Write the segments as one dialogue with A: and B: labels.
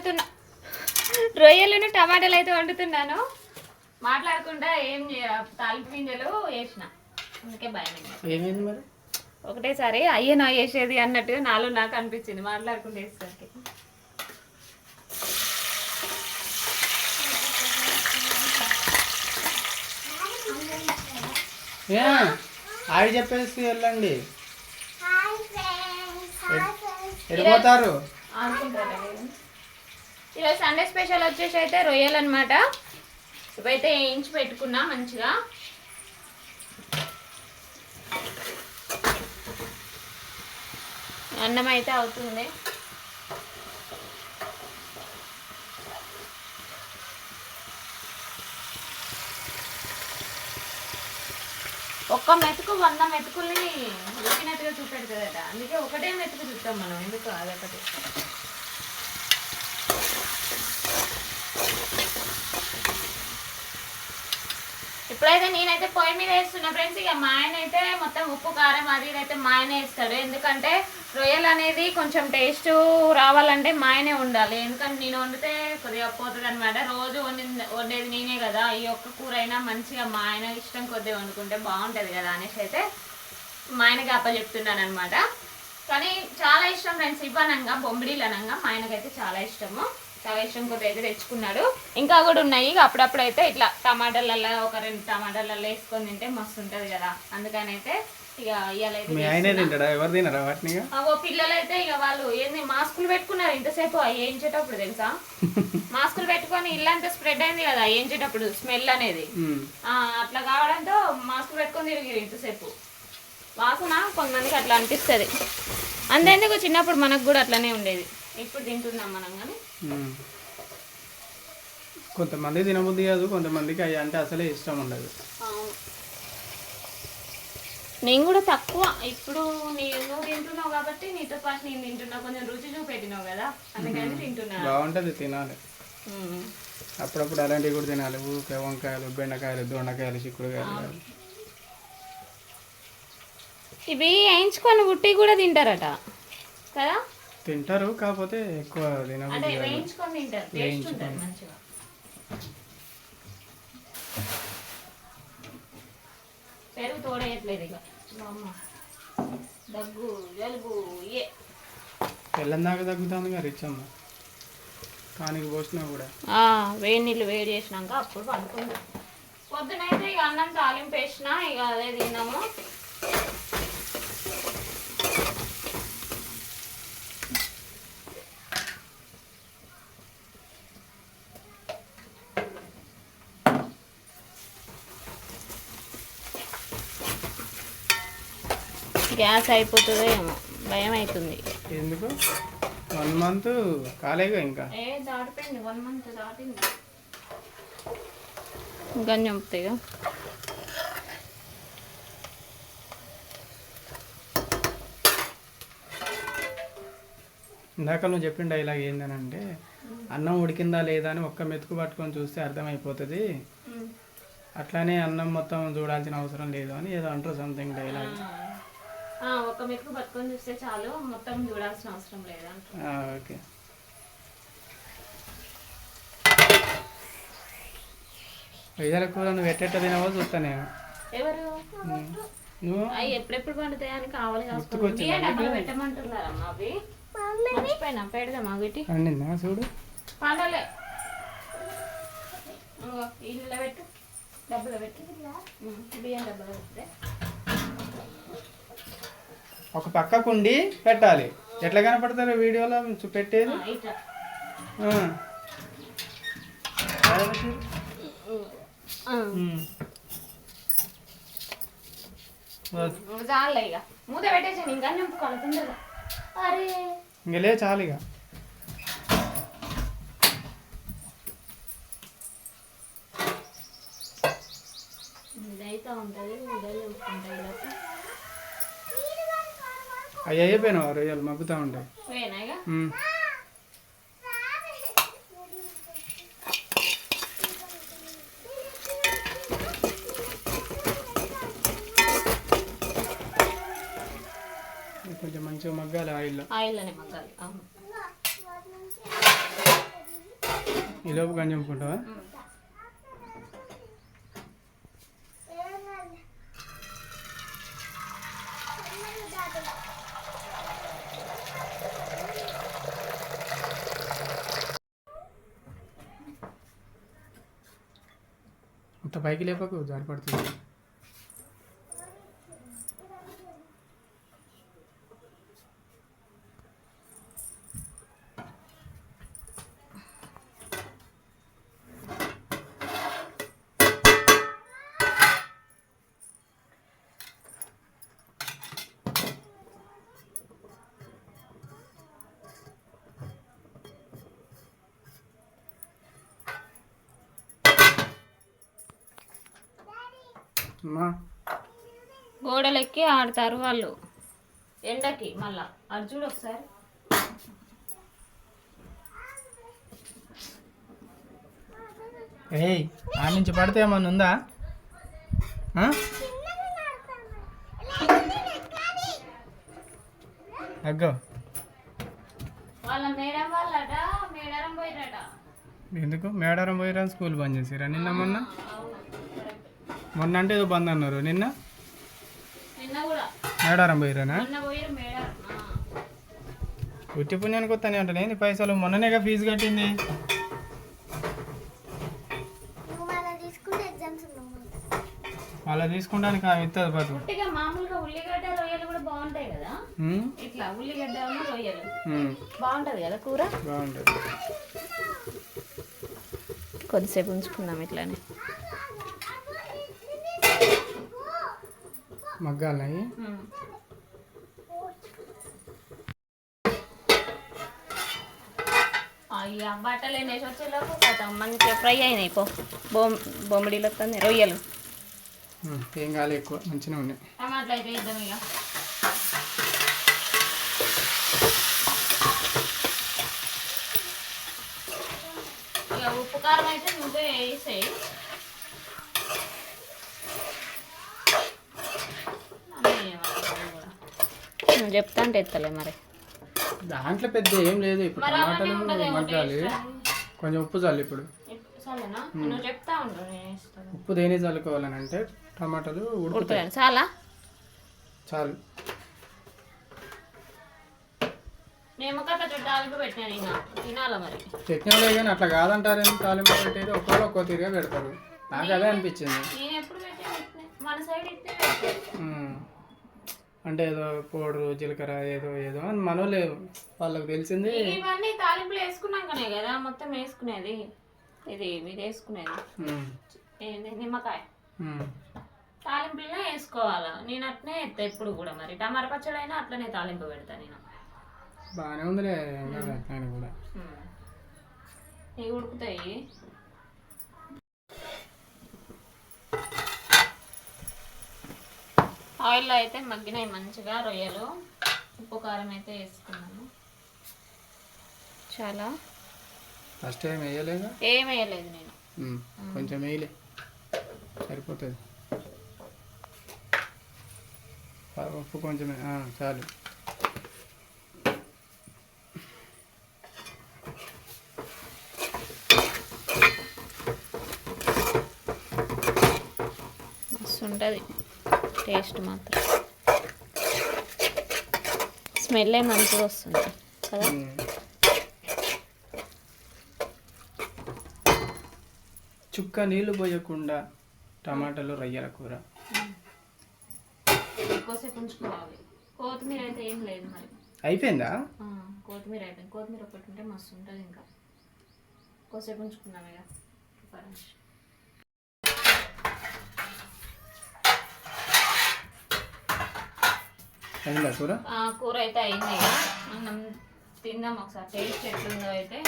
A: వండుతున్నా. రొయ్యలను టమాటాలు అయితే వండుతున్నాను. మాట్లాడకుండా ఏం చేయ- తాలింపు గింజలు వేసిన. అందుకే భయం
B: మరి?
A: ఒకటేసారి అయ్యే నా వేసేది అన్నట్టుగా నాలో నాకు అనిపించింది మాట్లాడుకుంటే వేసేసరికి.
B: ఏ ఆవిడ చెప్పేసి వెళ్ళండి. వెళ్ళిపోతారు
A: అనుకుంటారా? ఈరోజు సండే స్పెషల్ వచ్చేసి అయితే రొయ్యలు అనమాట ఇవైతే వేయించి పెట్టుకున్నా మంచిగా. అన్నం అయితే అవుతుంది. ఒక్క మెతుకు వంద మెతుకుల్ని ఉడికినట్టుగా చూపెడుతుందట. అందుకే ఒకటే మెతుకు చూస్తాం మనం. ఎందుకు? అదొకటి. ఇప్పుడైతే నేనైతే పొయ్యి మీద వేస్తున్నా ఫ్రెండ్స్. ఇక మా ఆయన అయితే మొత్తం ఉప్పు కారం అది అయితే మా ఆయన వేస్తాడు. ఎందుకంటే రొయ్యలు అనేది కొంచెం టేస్ట్ రావాలంటే మా ఆయనే ఉండాలి ఎందుకంటే నేను వండితే కొద్దిగా పోతుంది అనమాట రోజు వండి వండేది నేనే కదా. ఈ ఒక్క కూర అయినా మంచిగా మా ఆయన ఇష్టం కొద్దిగా వండుకుంటే బాగుంటుంది కదా అనేసి అయితే మా ఆయనకి అప్ప చెప్తున్నాను అనమాట కానీ చాలా ఇష్టం ఫ్రెండ్స్. ఇవ్వనంగా బొమ్మిడీలు అనంగా మా ఆయనకైతే చాలా ఇష్టము. చాలా ఇష్టం కొద్దిగా అయితే తెచ్చుకున్నాడు. ఇంకా కూడా ఉన్నాయి. ఇక అప్పుడప్పుడు అయితే ఇట్లా టమాటాలల్లో ఒక రెండు టమాటాలలో వేసుకొని తింటే మస్తు ఉంటుంది కదా. అందుకని అయితే ఇక ఇవాళ పిల్లలు అయితే ఇక? వాళ్ళు ఏంది మాస్కులు పెట్టుకున్నారు ఇంతసేపు. వేయించేటప్పుడు తెలుసా? మాస్కులు పెట్టుకొని ఇల్లంతా స్ప్రెడ్ అయింది కదా వేయించేటప్పుడు స్మెల్ అనేది. అట్లా కావడంతో మాస్కులు పెట్టుకొని తిరిగి ఇంతసేపు. వాసన కొంతమందికి అట్లా అనిపిస్తుంది. అంతేందుకు? చిన్నప్పుడు మనకు కూడా అట్లనే ఉండేది. ఇప్పుడు తింటున్నాం మనం కానీ.
B: కొంతమంది తినబుద్ధి కాదు కొంతమందికి అవి అంటే అసలే ఇష్టం ఉండదు.
A: నేను కూడా తక్కువ. ఇప్పుడు నీ నువ్వు తింటున్నావు కాబట్టి నీతో పాటు నేను తింటున్నా. కొంచెం రుచి చూపెట్టినావు కదా అందుకని తింటున్నా.
B: బాగుంటుంది తినాలి. అప్పుడప్పుడు అలాంటివి కూడా తినాలి. ఊరికే వంకాయలు బెండకాయలు దొండకాయలు చిక్కుడుకాయలు.
A: ఇవి వేయించుకొని ఉట్టి కూడా తింటారట. కదా?
B: తింటారు కాకపోతే ఎక్కువ తినబుద్ధి
A: వేయించుకొని పెరుగు తోడేయట్లేదు ఇక. దగ్గు జలుబు ఏ
B: తెల్లం దాకా తగ్గుతుంది కదా రిచ్చమ్మ కానికి పోసినా కూడా.
A: వేడి నీళ్ళు వేడి చేసినాక అప్పుడు పండుకుంది పొద్దునైతే ఇక అన్నం తాలింపు వేసిన ఇక అదే తిన్నాము గ్యాస్ అయిపోతుందో ఏమో భయం అవుతుంది.
B: ఎందుకు? వన్ మంత్ కాలేగా ఇంకా?
A: ఏ దాటిపోయింది వన్ మంత్ దాటింది. ఇంకా చంపుతాయిగా
B: ఇందాక నువ్వు చెప్పిన డైలాగ్ ఏంటనంటే అన్నం ఉడికిందా లేదా అని ఒక్క మెతుకు పట్టుకొని చూస్తే అర్థమైపోతుంది. అట్లానే అన్నం మొత్తం చూడాల్సిన అవసరం లేదు అని ఏదో అంటారు సంథింగ్ డైలాగ్
A: ఒక మెతుకు పట్టుకొని చూస్తే చాలు మొత్తం చూడాల్సిన అవసరం లేదంట
B: ఓకే. రొయ్యల కూర నువ్వు ఎట్టెట్ట తినవో చూస్తా నేను.
A: ఎవరు.
B: నువ్వు?
A: అవి ఎప్పుడెప్పుడు పండుతాయి అని కావాలి. పెట్టమంటున్నారమ్మా అవి మర్చిపోయినా? పెడదామా వీటి
B: పండిందా చూడు.
A: పండలే. ఇంగో, ఇల్లులో పెట్టు. డబ్బులో పెట్టు. బియ్యం డబ్బులో పెడితే
B: ఒక పక్కకుండి పెట్టాలి. ఎట్లా కనపడతారు వీడియోలో? పెట్టేది.
A: చాలే ఇక. ఇదైతే ఉంటుంది నింపుకుంటాయి
B: అవి అయిపోయినావు రొయ్యలు? మగ్గుతూ ఉంటాయి. కొంచెం మంచిగా మగ్గాలి ఆయిల్లో.
A: ఆయిల్లోనే మగ్గాలి. అవును.
B: ఈ లోపు గంజి చంపుకుంటావా तपाईँको ल्याएको हज़ार पर्थ्यो
A: గోడలెక్కి ఆడతారు వాళ్ళు. ఎండకి మళ్ళా. అది చూడు ఒకసారి.
B: ఏయ్ ఆ నుంచి పడితే ఏమన్నా ఉందా? అగ్గో
A: వాళ్ళ మేడం వాళ్ళట మేడారం పోయిరట
B: ఎందుకు? మేడారం పోయిరా స్కూల్ బంద్ చేసిరా నిన్న మొన్న. మొన్న అంటే ఏదో బంద్ అన్నారు. నిన్న?
A: నిన్న కూడా.
B: మేడారం పోయిరానా. ఉట్టి పుణ్యానికి వస్తానే ఉంటాను ఏంది పైసలు? మొన్ననేగా ఫీజు కట్టింది. అలా తీసుకుంటానికి ఆమె ఇస్తుంది
A: పుట్టిగా మామూలుగా ఉల్లిగడ్డ రొయ్యలు కూడా బాగుంటాయి కదా? ఇట్లా ఉల్లిగడ్డ రొయ్యలు. బాగుంటది కదా కూర?
B: బాగుంటుంది.
A: కొద్దిసేపు ఉంచుకుందాం ఇట్లానే.
B: మగ్గాలవి
A: అయ్యా బట్టలు వేసి వచ్చేలోపు? పోతాం మంచిగా ఫ్రై అయినాయి పో. బొమ్ బొమ్మిడిలు వస్తుంది రొయ్యలు.
B: ఏం కాలే ఎక్కువ? మంచిగా ఉన్నాయి.
A: టమాటాలు అయితే వేద్దాం ఇక ఇక ఉప్పు కారం అయితే నువ్వే వేసేయి అన్నీ వేయాలి కూడా. నువ్వు చెప్తా అంటే ఎత్తలే మరి.
B: దాంట్లో పెద్ద ఏం లేదు ఇప్పుడు టమాటాలు మగ్గాలి. కొంచెం ఉప్పు చల్లి ఇప్పుడు. ఉప్పు దేని చల్లుకోవాలని అంటే టమాటాలు ఉడుకుతాయి.
A: చాలా?
B: చాలు. టెక్నాలజీ కానీ అట్లా కాదంటారని తాలింపు పెట్టేది? ఒక్కొక్కరు ఒక్కో తీరుగా పెడతారు. నాకు అదే అనిపించింది. అంటే ఏదో పౌడరు జీలకర్ర ఏదో ఏదో అని మనోలే వాళ్ళకి తెలిసింది.
A: ఇవన్నీ తాలింపులు వేసుకున్నాకనే కదా మొత్తం వేసుకునేది. ఇది ఇది వేసుకునేది. ఏంది నిమ్మకాయ. తాలింపులనే వేసుకోవాలా? నేను అట్నే ఎత్తా ఎప్పుడు కూడా మరి. టమాటా పచ్చడి అయినా అట్లనే తాలింపు పెడతా నేను.
B: బాగానే ఉందిలే కూడా.
A: ఇవి ఉడుకుతాయి. ఆయిల్లో అయితే మగ్గినాయి మంచిగా రొయ్యలు. ఉప్పు కారం అయితే వేసుకున్నాను. చాలా?
B: ఫస్ట్ టైం వేయలేగా
A: ఏం వేయలేదు నేను.
B: కొంచెం వేయలే. సరిపోతుంది. ఉప్పు కొంచెం ఆ, చాలు.
A: మస్తు ఉంటుంది. టేస్ట్ మాత్రం. స్మెల్ మంచిగా వస్తుంది కదా.
B: చుక్క నీళ్ళు పోయకుండా టమాటాలు రొయ్యల కూర.
A: ఎక్కువసేపు ఉంచుకోవాలి. కొత్తిమీర అయితే ఏం లేదు మరి.
B: అయిపోయిందా?
A: ఆ, కొత్తిమీర అయిపోయింది. కొత్తిమీర ఒకటి ఉంటే మస్తు ఉంటుంది ఇంకా. కొద్దిసేపు ఉంచుకుందాం ఇక ఒక నిమిషం.
B: అయిందా కూర
A: ఆ, కూర అయితే అయింది మనం తిందాం ఒకసారి టేస్ట్ ఎట్లుందో అయితే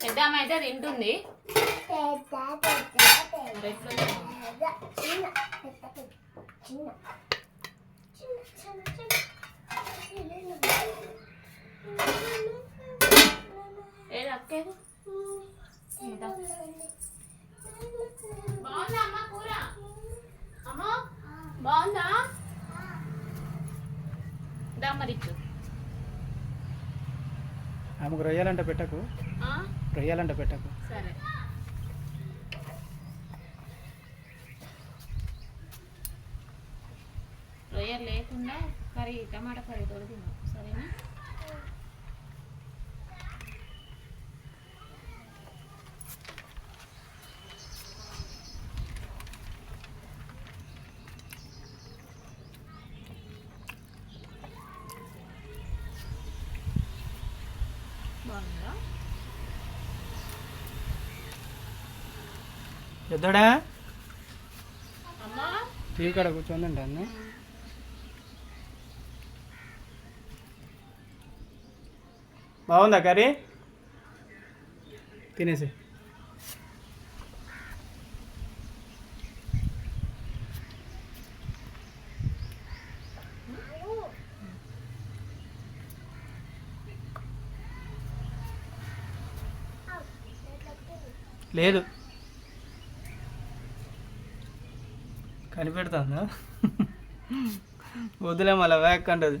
A: పెద్ద ఆమె అయితే తింటుంది ఎట్లుందో? ఏది అక్కేది ఏదా? బాగుందా అమ్మ కూర బాగుందా దమ్మరిచ్చు
B: ఆమెకు రొయ్యాలంటే పెట్టకు. రొయ్యాలంటే పెట్టకు.
A: సరే. రొయ్యలు లేకుండా కర్రీ టమాటా కర్రీ తోడు తిన్నాం సరేనా బాగుందా అమ్మా?
B: టీవీ కాడ కూర్చోందండి అన్న. బాగుందా కర్రీ? తినేసి లేదు. కనిపెడుతుందా? వదిలే మళ్ళీ వ్యాక్ అంటది.